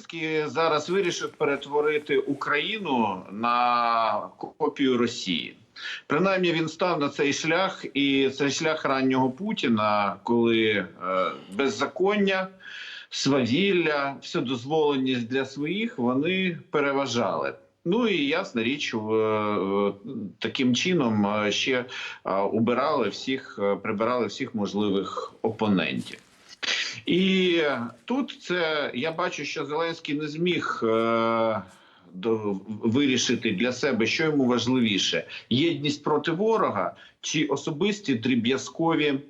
Зеленський зараз вирішив перетворити Україну на копію Росії. Принаймні він став на цей шлях, і це шлях раннього Путіна, коли е, беззаконня, свавілля, вседозволеність для своїх вони переважали. Ну і ясна річ, е, таким чином е, ще убирали всіх, прибирали всіх можливих опонентів. І тут це я бачу, що Зеленський не зміг е, вирішити для себе, що йому важливіше: єдність проти ворога чи особисті дріб'язкові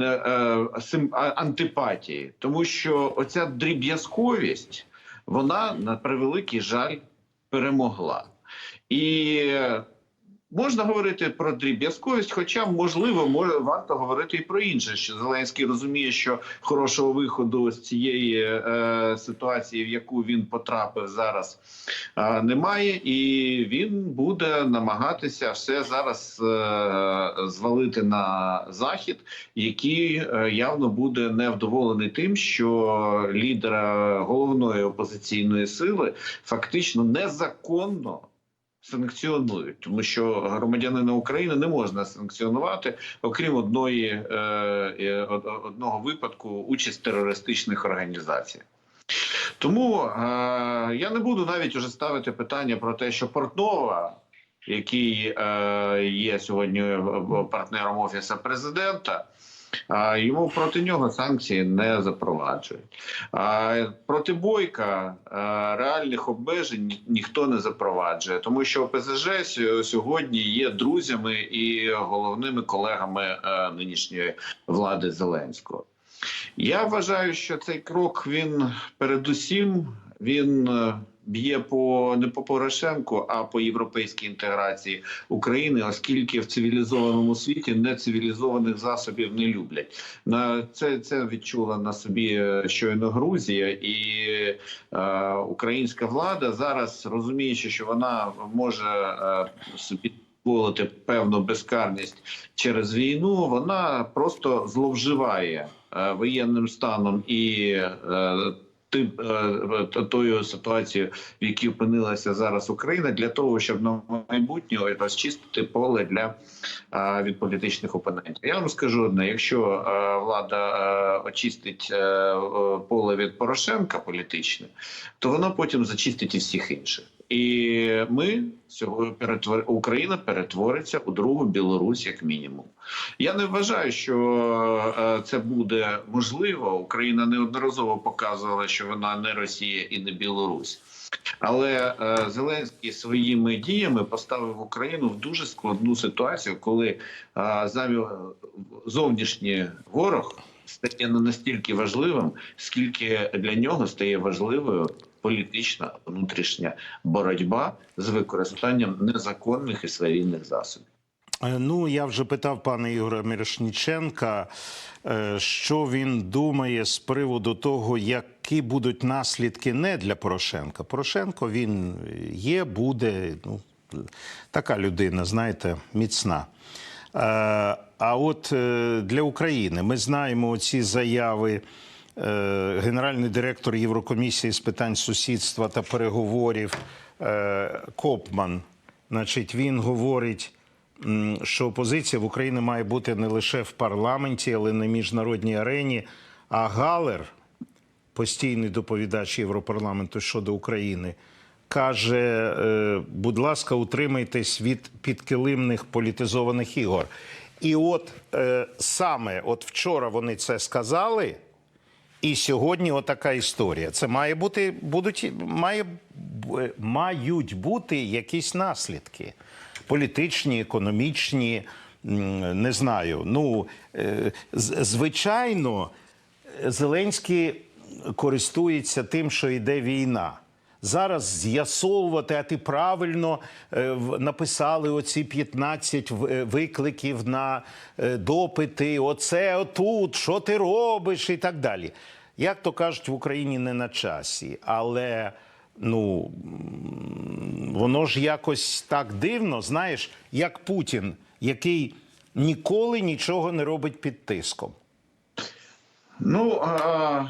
е, е, антипатії. Тому що оця дріб'язковість, вона на превеликий жаль перемогла. І Можна говорити про дріб'язковість, хоча можливо може варто говорити і про інше. Що Зеленський розуміє, що хорошого виходу з цієї е, ситуації, в яку він потрапив зараз, е, немає, і він буде намагатися все зараз е, звалити на захід, який е, явно буде невдоволений тим, що лідера головної опозиційної сили фактично незаконно санкціонують, тому що громадянина України не можна санкціонувати, окрім одної е, е, од- одного випадку участь терористичних організацій. Тому е, я не буду навіть уже ставити питання про те, що Портнова, який є сьогодні партнером офісу президента. А Йому проти нього санкції не запроваджують. А проти бойка е, реальних обмежень ніхто не запроваджує, тому що ОПЗЖ сьогодні є друзями і головними колегами е, нинішньої влади Зеленського. Я вважаю, що цей крок він передусім він е, б'є по не по Порошенку, а по європейській інтеграції України, оскільки в цивілізованому світі нецивілізованих засобів не люблять. На це, це відчула на собі е, щойно Грузія і е, українська влада зараз розуміючи, що вона може е, собі дозволити певну безкарність через війну, вона просто зловживає е, воєнним станом і е, тим е, тою ситуацією, в якій опинилася зараз Україна, для того, щоб на майбутнього розчистити поле для е, від політичних опонентів. Я вам скажу одне: якщо е, влада очистить поле від Порошенка політичне, то вона потім зачистить і всіх інших. І ми сьогодні перетвор... Україна перетвориться у другу Білорусь, як мінімум. Я не вважаю, що е, це буде можливо. Україна неодноразово показувала, що вона не Росія і не Білорусь. Але е, Зеленський своїми діями поставив Україну в дуже складну ситуацію, коли е, зовнішній ворог стає не настільки важливим, скільки для нього стає важливою політична внутрішня боротьба з використанням незаконних і свавільних засобів. Е, Ну, я вже питав пана Ігоря Мірошніченка, е, що він думає з приводу того, які будуть наслідки не для Порошенка. Порошенко він є, буде, ну, така людина, знаєте, міцна. Е, А от е, для України ми знаємо ці заяви. Е, Генеральний директор Єврокомісії з питань сусідства та переговорів Копман, значить, він говорить, що опозиція в Україні має бути не лише в парламенті, але й на міжнародній арені. А Галер, постійний доповідач Європарламенту щодо України, каже: е, будь ласка, утримайтесь від підкилимних політизованих ігор. І от е, саме от вчора вони це сказали. І сьогодні отака історія. Це має бути, будуть, має, мають бути якісь наслідки політичні, економічні, не знаю. Ну, е, звичайно, Зеленський користується тим, що йде війна. Зараз з'ясовувати, а ти правильно е, написали оці 15 е, викликів на е, допити. Оце отут, що ти робиш, і так далі. Як то кажуть, в Україні не на часі, але ну воно ж якось так дивно, знаєш, як Путін, який ніколи нічого не робить під тиском. Ну а,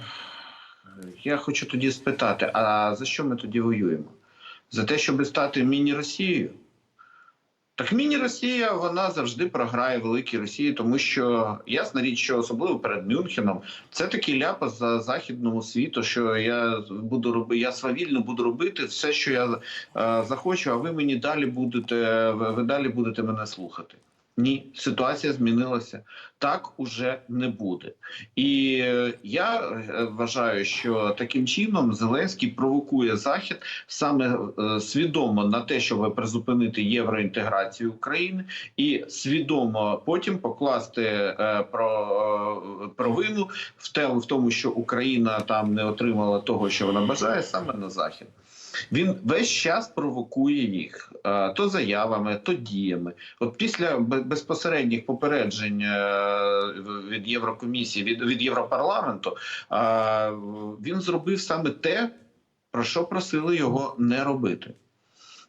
я хочу тоді спитати: а за що ми тоді воюємо? За те, щоб стати міні-Росією? Так міні-Росія вона завжди програє великій Росії, тому що ясна річ, що особливо перед Мюнхеном, це такий ляпас за західному світу, що я буду робити, я свавільно буду робити все, що я е, захочу, а ви мені далі будете, ви далі будете мене слухати. Ні, ситуація змінилася. Так уже не буде. І е, я е, вважаю, що таким чином Зеленський провокує Захід саме е, свідомо на те, щоб призупинити євроінтеграцію України, і свідомо потім покласти про провину в те, в тому, що Україна там не отримала того, що вона бажає, саме на захід. Він весь час провокує їх е, то заявами, то діями. От після бе- безпосередніх попереджень е, від Єврокомісії, від, від Європарламенту, е, він зробив саме те, про що просили його не робити.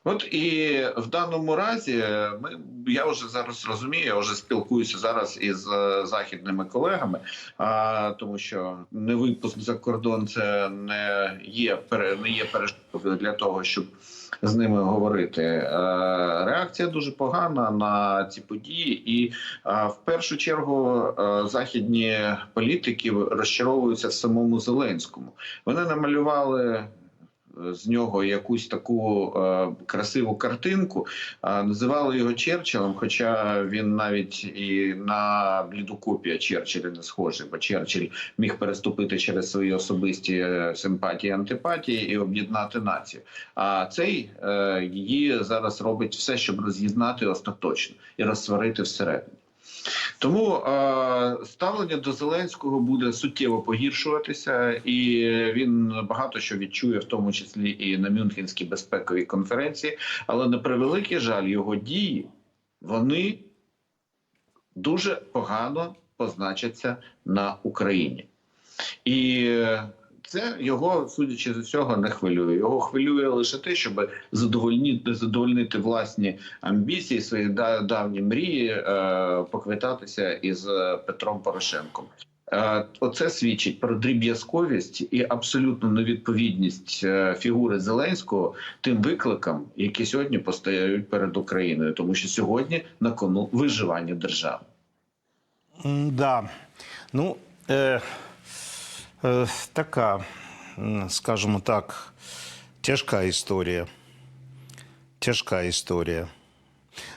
От і в даному разі ми я вже зараз розумію, я вже спілкуюся зараз із е, західними колегами, а, тому що не випуск за кордон це не є не є перешкодою для того, щоб з ними говорити. Е, реакція дуже погана на ці події, і в першу чергу е, західні політики розчаровуються в самому Зеленському. Вони намалювали з нього якусь таку е, красиву картинку, називали його Черчиллем, хоча він навіть і на бліду копія Черчилля не схожий, бо Черчилль міг переступити через свої особисті е, симпатії, антипатії і об'єднати націю. А цей е, її зараз робить все, щоб роз'єднати остаточно і розсварити всередині. Тому е, ставлення до Зеленського буде суттєво погіршуватися, і він багато що відчує, в тому числі і на Мюнхенській безпековій конференції. Але на превеликий жаль, його дії вони дуже погано позначаться на Україні. І це його, судячи з усього, не хвилює. Його хвилює лише те, щоб задовольнити, задовольнити власні амбіції, свої давні мрії, е, поквитатися із е, Петром Порошенком. Е, Оце свідчить про дріб'язковість і абсолютну невідповідність фігури Зеленського тим викликам, які сьогодні постають перед Україною, тому що сьогодні на кону виживання держави. Да. Ну, е, така, скажімо так, тяжка історія. Тяжка історія.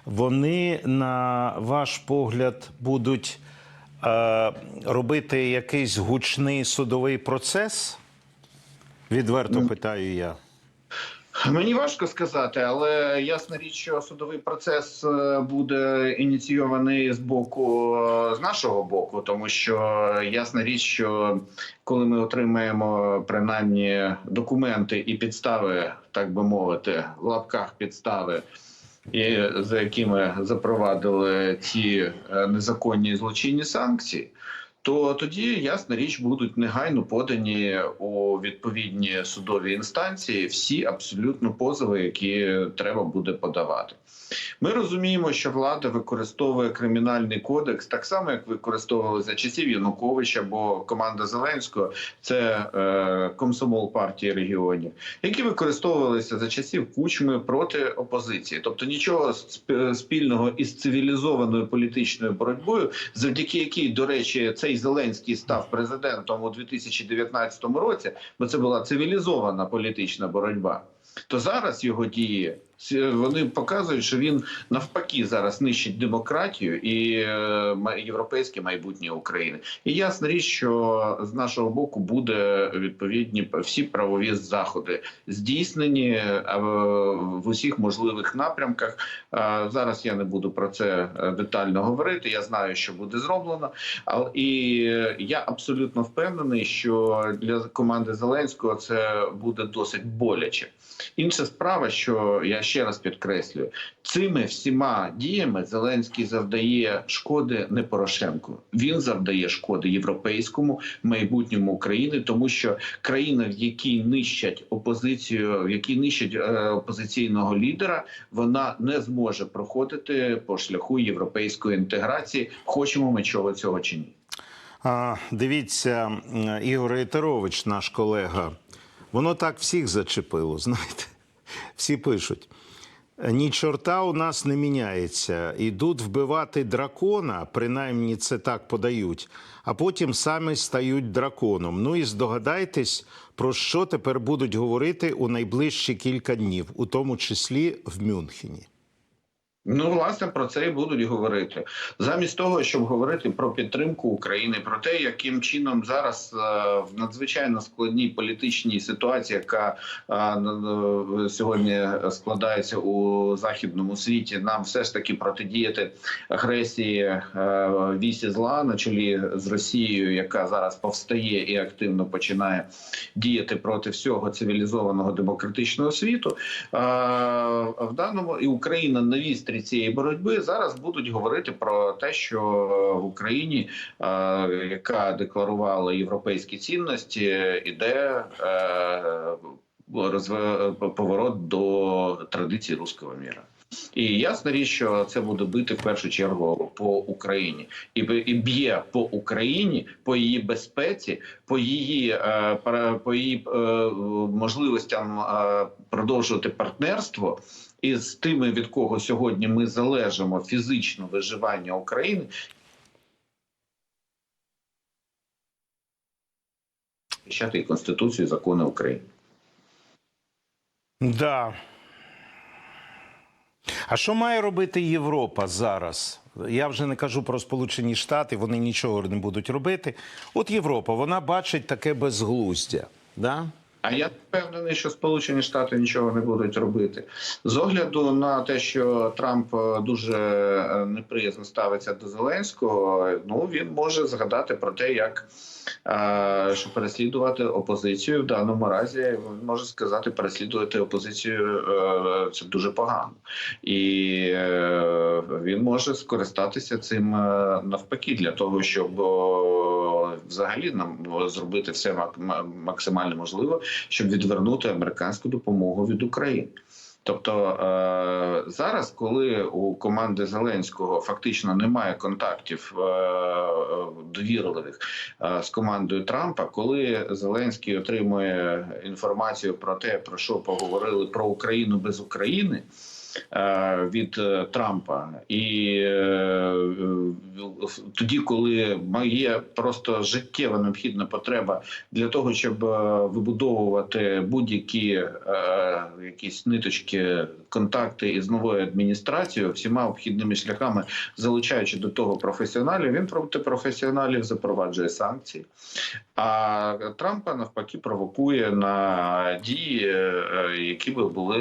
Вони, на ваш погляд, будуть е, робити якийсь гучний судовий процес? Відверто питаю я. Мені важко сказати, але ясна річ, що судовий процес е, буде ініційований з боку е, з нашого боку, тому що ясна річ, що коли ми отримаємо принаймні документи і підстави, так би мовити, в лапках підстави. І за якими запровадили ці е, незаконні злочинні санкції, то тоді ясна річ будуть негайно подані у відповідні судові інстанції всі абсолютно позови, які треба буде подавати. Ми розуміємо, що влада використовує кримінальний кодекс так само, як використовували за часів Януковича, бо команда Зеленського це е, комсомол партії регіонів, які використовувалися за часів кучми проти опозиції, тобто нічого спільного із цивілізованою політичною боротьбою, завдяки якій, до речі, цей Зеленський став президентом у 2019 році, бо це була цивілізована політична боротьба. То зараз його дії вони показують, що він навпаки зараз нищить демократію і е, європейське майбутнє України. І ясна річ, що з нашого боку буде відповідні всі правові заходи здійснені е, в усіх можливих напрямках. Е, Зараз я не буду про це детально говорити. Я знаю, що буде зроблено. І я абсолютно впевнений, що для команди Зеленського це буде досить боляче. Інша справа, що я ще раз підкреслюю, цими всіма діями Зеленський завдає шкоди не Порошенку. Він завдає шкоди європейському майбутньому України, тому що країна, в якій нищать опозицію, в якій нищать е, опозиційного лідера, вона не зможе проходити по шляху європейської інтеграції. Хочемо ми чого цього чи ні. Дивіться, Ігор Ітерович, наш колега, воно так всіх зачепило, знаєте. Всі пишуть. Ні чорта у нас не міняється. Ідуть вбивати дракона, принаймні це так подають, а потім самі стають драконом. Ну і здогадайтесь, про що тепер будуть говорити у найближчі кілька днів, у тому числі в Мюнхені. Ну, власне, про це і будуть говорити. Замість того, щоб говорити про підтримку України, про те, яким чином зараз е, в надзвичайно складній політичній ситуації, яка е, сьогодні складається у західному світі, нам все ж таки протидіяти агресії е, вісі зла на чолі з Росією, яка зараз повстає і активно починає діяти проти всього цивілізованого демократичного світу. В даному і Україна на вістрі цієї боротьби зараз будуть говорити про те, що в Україні, е, яка декларувала європейські цінності, іде е, поворот до традиції руського міра. І ясна річ, що це буде бити в першу чергу по Україні, і і б'є по Україні, по її безпеці, по її е, по її можливостям продовжувати партнерство із тими, від кого сьогодні ми залежимо фізично виживання України. захищати і Конституцію, і закони України. Да. А що має робити Європа зараз? Я вже не кажу про Сполучені Штати, вони нічого не будуть робити. От Європа, вона бачить таке безглуздя. Да? А я впевнений, що Сполучені Штати нічого не будуть робити з огляду на те, що Трамп е, дуже е, неприязно ставиться до Зеленського. Ну він може згадати про те, як е, що переслідувати опозицію в даному разі. Він може сказати, переслідувати опозицію це дуже погано, і він може скористатися цим навпаки для того, щоб взагалі нам зробити все мак- максимально можливе, щоб відвернути американську допомогу від України. Тобто е, зараз, коли у команди Зеленського фактично немає контактів е, е, довірливих е, з командою Трампа, коли Зеленський отримує інформацію про те, про що поговорили про Україну без України. Е, Від е, Трампа, і е, тоді, коли є просто життєва необхідна потреба для того, щоб вибудовувати будь-які якісь ниточки, контакти із новою адміністрацією, всіма обхідними шляхами, залучаючи до того професіоналів, він проти професіоналів запроваджує санкції. А Трампа навпаки провокує на дії, які би були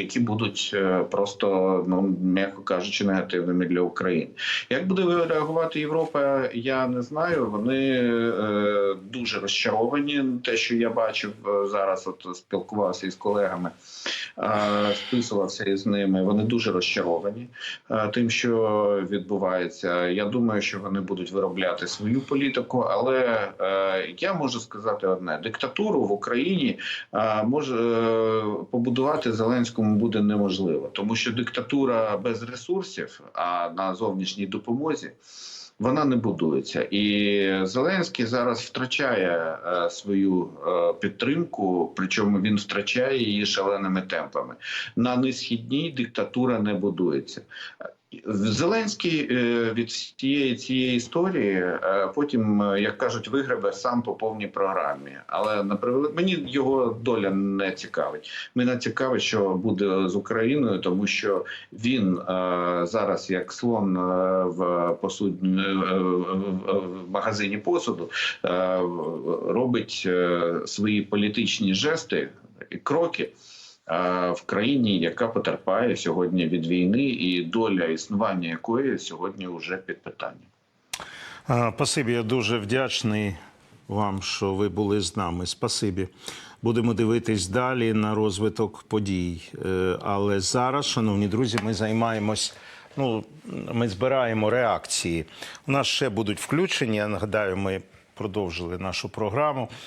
які будуть е, просто, ну м'яко кажучи, негативними для України. Як буде реагувати Європа, я не знаю. Вони е, дуже розчаровані. Те, що я бачив е, зараз, от спілкувався із колегами, списувався із ними. Вони дуже розчаровані тим, що відбувається. Я думаю, що вони будуть виробляти свою політику, але я можу сказати одне: диктатуру в Україні може побудувати Зеленському буде неможливо, тому що диктатура без ресурсів, а на зовнішній допомозі. Вона не будується, і Зеленський зараз втрачає е, свою е, підтримку, причому він втрачає її шаленими темпами. На несхідній диктатура не будується. Зеленський е, від всієї цієї історії е, потім, е, як кажуть, вигребе сам по повній програмі. Але на превелик- мені його доля не цікавить. Мене цікавить, що буде з Україною, тому що він зараз, як слон в посуд... в магазині посуду, робить свої політичні жести і кроки в країні, яка потерпає сьогодні від війни, і доля існування якої сьогодні вже під питанням. А, Спасибі, я дуже вдячний вам, що ви були з нами. Спасибі. Будемо дивитись далі на розвиток подій. Е, Але зараз, шановні друзі, ми займаємось. Ну, ми збираємо реакції. У нас ще будуть включення. Я нагадаю, ми продовжили нашу програму.